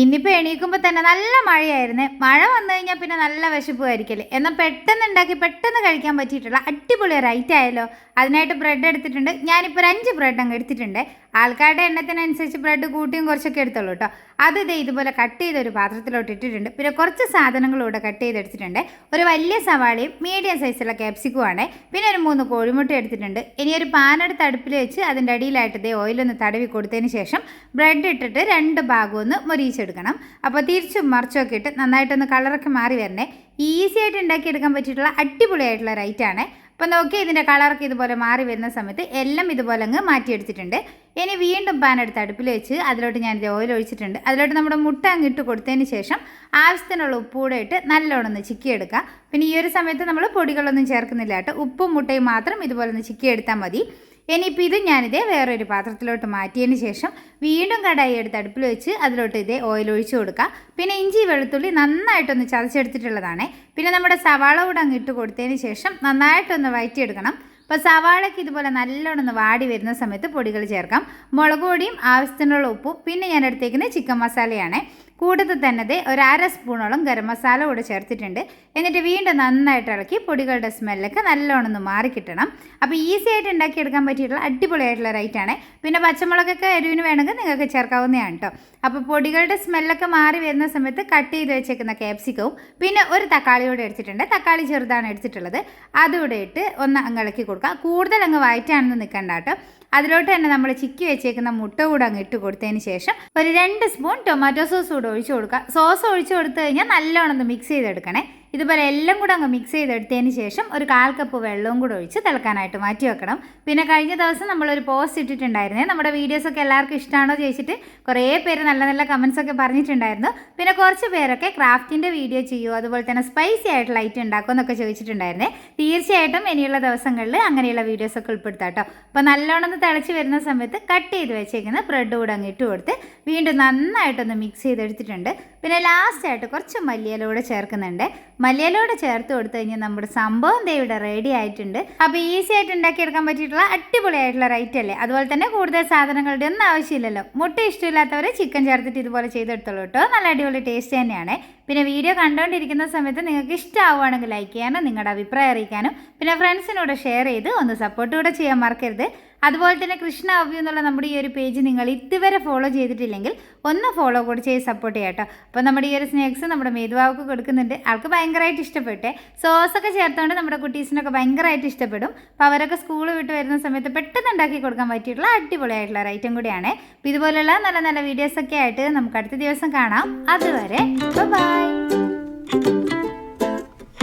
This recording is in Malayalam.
ഇന്നിപ്പോൾ എണീക്കുമ്പോൾ തന്നെ നല്ല മഴയായിരുന്നു. മഴ വന്നു കഴിഞ്ഞാൽ പിന്നെ നല്ല വിശപ്പുമായിരിക്കല്ലേ. എന്നാൽ പെട്ടെന്ന് ഉണ്ടാക്കി പെട്ടെന്ന് കഴിക്കാൻ പറ്റിയിട്ടുള്ള അടിപൊളി റൈറ്റ് ആയല്ലോ. അതിനായിട്ട് ബ്രെഡ് എടുത്തിട്ടുണ്ട്. ഞാനിപ്പോൾ ഒരു അഞ്ച് ബ്രെഡ് അങ്ങ് എടുത്തിട്ടുണ്ട്. ആൾക്കാരുടെ എണ്ണത്തിനനുസരിച്ച് ബ്രെഡ് കൂട്ടിയും കുറച്ചൊക്കെ എടുത്തോളൂ കേട്ടോ. അത് ഇതേ ഇതുപോലെ കട്ട് ചെയ്തൊരു പാത്രത്തിലോട്ട് ഇട്ടിട്ടുണ്ട്. പിന്നെ കുറച്ച് സാധനങ്ങളും ഇവിടെ കട്ട് ചെയ്തെടുത്തിട്ടുണ്ട് ഒരു വലിയ സവാളയും മീഡിയം സൈസുള്ള ക്യാപ്സിക്കുമാണ് പിന്നെ ഒരു മൂന്ന് കോഴിമുട്ട എടുത്തിട്ടുണ്ട്. ഇനി ഒരു പാൻ എടുത്ത് അടുപ്പിൽ വെച്ച് അതിന്റെ അടിയിലായിട്ട് ഇതേ ഓയിലൊന്ന് തടവി കൊടുത്തതിന് ശേഷം ബ്രെഡ് ഇട്ടിട്ട് രണ്ട് ഭാഗവും ഒന്ന് മൊരിയിച്ചെടുക്കണം അപ്പോൾ തിരിച്ചും മറിച്ചൊക്കെ ഇട്ട് നന്നായിട്ടൊന്ന് കളറൊക്കെ മാറി വരണേ. ഈസി ആയിട്ട് ഉണ്ടാക്കിയെടുക്കാൻ പറ്റിയിട്ടുള്ള അടിപൊളിയായിട്ടുള്ള റൈറ്റാണ് അപ്പോൾ നോക്കി ഇതിന്റെ കളറൊക്കെ ഇതുപോലെ മാറി വരുന്ന സമയത്ത് എല്ലാം ഇതുപോലെ അങ്ങ് മാറ്റിയെടുത്തിട്ടുണ്ട്. ഇനി വീണ്ടും പാൻ എടുത്ത് അടുപ്പിൽ വെച്ച് അതിലോട്ട് ഞാൻ ഇത് ഓയിൽ ഒഴിച്ചിട്ടുണ്ട്. അതിലോട്ട് നമ്മുടെ മുട്ട അങ്ങ് ഇട്ട് കൊടുത്തതിന് ശേഷം ആവശ്യത്തിനുള്ള ഉപ്പ് കൂടെ ഇട്ട് നല്ലോണം ഒന്ന് ചിക്കി എടുക്കുക പിന്നെ ഈ ഒരു സമയത്ത് നമ്മൾ പൊടികളൊന്നും ചേർക്കുന്നില്ല കേട്ടോ. ഉപ്പും മുട്ടയും മാത്രം ഇതുപോലെ ഒന്ന് ചിക്കി എടുത്താൽ മതി. ഇനിയിപ്പോൾ ഇത് ഞാനിതേ വേറൊരു പാത്രത്തിലോട്ട് മാറ്റിയതിന് ശേഷം വീണ്ടും കടായി എടുത്ത് അടുപ്പിൽ വെച്ച് അതിലോട്ട് ഇതേ ഓയിൽ ഒഴിച്ചു കൊടുക്കുക പിന്നെ ഇഞ്ചി വെളുത്തുള്ളി നന്നായിട്ടൊന്ന് ചതച്ചെടുത്തിട്ടുള്ളതാണ്. പിന്നെ നമ്മുടെ സവാള കൂടെ അങ്ങ് ഇട്ട് കൊടുത്തതിന് ശേഷം നന്നായിട്ടൊന്ന് വഴറ്റിയെടുക്കണം അപ്പോൾ സവാളയ്ക്ക് ഇതുപോലെ നല്ലോണം വാടി വരുന്ന സമയത്ത് പൊടികൾ ചേർക്കാം. മുളക് പൊടിയും ആവശ്യത്തിനുള്ള ഉപ്പും. പിന്നെ ഞാൻ എടുത്തേക്കുന്നത് ചിക്കൻ മസാലയാണ്. കൂട്ടത്തിൽ തന്നെ ഒരു അര സ്പൂണോളം ഗരം മസാല കൂടെ ചേർത്തിട്ടുണ്ട്. എന്നിട്ട് വീണ്ടും നന്നായിട്ട് ഇളക്കി പൊടികളുടെ സ്മെല്ലൊക്കെ നല്ലോണം ഒന്ന് മാറി കിട്ടണം. അപ്പോൾ ഈസി ആയിട്ട് ഉണ്ടാക്കിയെടുക്കാൻ പറ്റിയിട്ടുള്ള അടിപൊളിയായിട്ടുള്ള റൈറ്റാണ് പിന്നെ പച്ചമുളകൊക്കെ എരിവിന് വേണമെങ്കിൽ നിങ്ങൾക്ക് ചേർക്കാവുന്നതാണ് കേട്ടോ അപ്പോൾ പൊടികളുടെ സ്മെല്ലൊക്കെ മാറി വരുന്ന സമയത്ത് കട്ട് ചെയ്ത് വെച്ചേക്കുന്ന ക്യാപ്സിക്കവും പിന്നെ ഒരു തക്കാളി കൂടെ എടുത്തിട്ടുണ്ട്. തക്കാളി ചെറുതാണ് എടുത്തിട്ടുള്ളത്. അതുകൂടെ ഇട്ട് ഒന്ന് അങ്ങ് ഇളക്കി കൊടുക്കുക. കൂടുതൽ അങ്ങ് വയറ്റാണെന്ന് നിൽക്കണ്ട കേട്ടോ. അതിലോട്ട് തന്നെ നമ്മൾ ചിക്കി വെച്ചേക്കുന്ന മുട്ട കൂടെ അങ്ങ് ഇട്ട് കൊടുത്തതിന് ശേഷം ഒരു രണ്ട് സ്പൂൺ ടൊമാറ്റോ സോസ് കൂടെ ഒഴിച്ചു കൊടുക്കുക. സോസ് ഒഴിച്ചു കൊടുത്തു കഴിഞ്ഞാൽ നല്ലോണം ഒന്ന് മിക്സ് ചെയ്തെടുക്കണേ. ഇതുപോലെ എല്ലാം കൂടെ അങ്ങ് മിക്സ് ചെയ്തെടുത്തതിന് ശേഷം ഒരു കാൽ കപ്പ് വെള്ളവും കൂടെ ഒഴിച്ച് തിളക്കാനായിട്ട് മാറ്റി വെക്കണം. പിന്നെ കഴിഞ്ഞ ദിവസം നമ്മളൊരു പോസ്റ്റ് ഇട്ടിട്ടുണ്ടായിരുന്നേ. നമ്മുടെ വീഡിയോസൊക്കെ എല്ലാവർക്കും ഇഷ്ടമാണോ ചോദിച്ചിട്ട് കുറേ പേര് നല്ല നല്ല കമൻസൊക്കെ പറഞ്ഞിട്ടുണ്ടായിരുന്നു. പിന്നെ കുറച്ച് പേരൊക്കെ ക്രാഫ്റ്റിന്റെ വീഡിയോ ചെയ്യുമോ അതുപോലെ തന്നെ സ്പൈസി ആയിട്ടുള്ള ഐറ്റം ഉണ്ടാക്കുമോ എന്നൊക്കെ ചോദിച്ചിട്ടുണ്ടായിരുന്നേ. തീർച്ചയായിട്ടും ഇനിയുള്ള ദിവസങ്ങളിൽ അങ്ങനെയുള്ള വീഡിയോസൊക്കെ ഉൾപ്പെടുത്താം കേട്ടോ. അപ്പോൾ നല്ലോണം ഒന്ന് തിളച്ച് വരുന്ന സമയത്ത് കട്ട് ചെയ്ത് വെച്ചേക്കുന്ന ബ്രെഡ് കൂടെ അങ്ങ് ഇട്ട് കൊടുത്ത് വീണ്ടും നന്നായിട്ടൊന്ന് മിക്സ് ചെയ്തെടുത്തിട്ടുണ്ട്. പിന്നെ ലാസ്റ്റായിട്ട് കുറച്ച് മല്ലിയില കൂടെ ചേർക്കുന്നുണ്ട്. മല്ലിയില കൂടെ ചേർത്ത് കൊടുത്തു കഴിഞ്ഞാൽ നമ്മുടെ സംഭവം ദേ ഇവിടെ റെഡി ആയിട്ടുണ്ട്. അപ്പോൾ ഈസി ആയിട്ട് ഉണ്ടാക്കിയെടുക്കാൻ പറ്റിയിട്ടുള്ള അടിപൊളിയായിട്ടുള്ള റൈറ്റ് അല്ലേ? അതുപോലെ തന്നെ കൂടുതൽ സാധനങ്ങളുടെ ഒന്നും ആവശ്യമില്ലല്ലോ. മുട്ട ഇഷ്ടമില്ലാത്തവർ ചിക്കൻ ചേർത്തിട്ട് ഇതുപോലെ ചെയ്തെടുത്തോളൂ കേട്ടോ. നല്ല അടിപൊളി ടേസ്റ്റ് തന്നെയാണ്. പിന്നെ വീഡിയോ കണ്ടുകൊണ്ടിരിക്കുന്ന സമയത്ത് നിങ്ങൾക്ക് ഇഷ്ടമാവുകയാണെങ്കിൽ ലൈക്ക് ചെയ്യാനും നിങ്ങളുടെ അഭിപ്രായം അറിയിക്കാനും പിന്നെ ഫ്രണ്ട്സിനോട് ഷെയർ ചെയ്ത് ഒന്ന് സപ്പോർട്ട് കൂടെ ചെയ്യാൻ മറക്കരുത്. അതുപോലെ തന്നെ കൃഷ്ണ അവ്യൂ എന്നുള്ള നമ്മുടെ ഈ ഒരു പേജ് നിങ്ങൾ ഇതുവരെ ഫോളോ ചെയ്തിട്ടില്ലെങ്കിൽ ഒന്ന് ഫോളോ കൂടി ചെയ്ത് സപ്പോർട്ട് ചെയ്യാം കേട്ടോ. അപ്പോൾ നമ്മുടെ ഈ ഒരു സ്നാക്സ് നമ്മുടെ മേധുവാവുക്ക് കൊടുക്കുന്നുണ്ട്. ആൾക്ക് ഭയങ്കരമായിട്ട് ഇഷ്ടപ്പെട്ടെ. സോസൊക്കെ ചേർത്തുകൊണ്ട് നമ്മുടെ കുട്ടീസിനൊക്കെ ഭയങ്കരമായിട്ട് ഇഷ്ടപ്പെടും. അപ്പോൾ അവരൊക്കെ സ്കൂൾ വിട്ട് വരുന്ന സമയത്ത് പെട്ടെന്ന് ഉണ്ടാക്കി കൊടുക്കാൻ പറ്റിയിട്ടുള്ള അടിപൊളിയായിട്ടുള്ള ഒരു ഐറ്റം കൂടിയാണ്. അപ്പോൾ ഇതുപോലെയുള്ള നല്ല നല്ല വീഡിയോസൊക്കെ ആയിട്ട് നമുക്ക് അടുത്ത ദിവസം കാണാം. അതുവരെ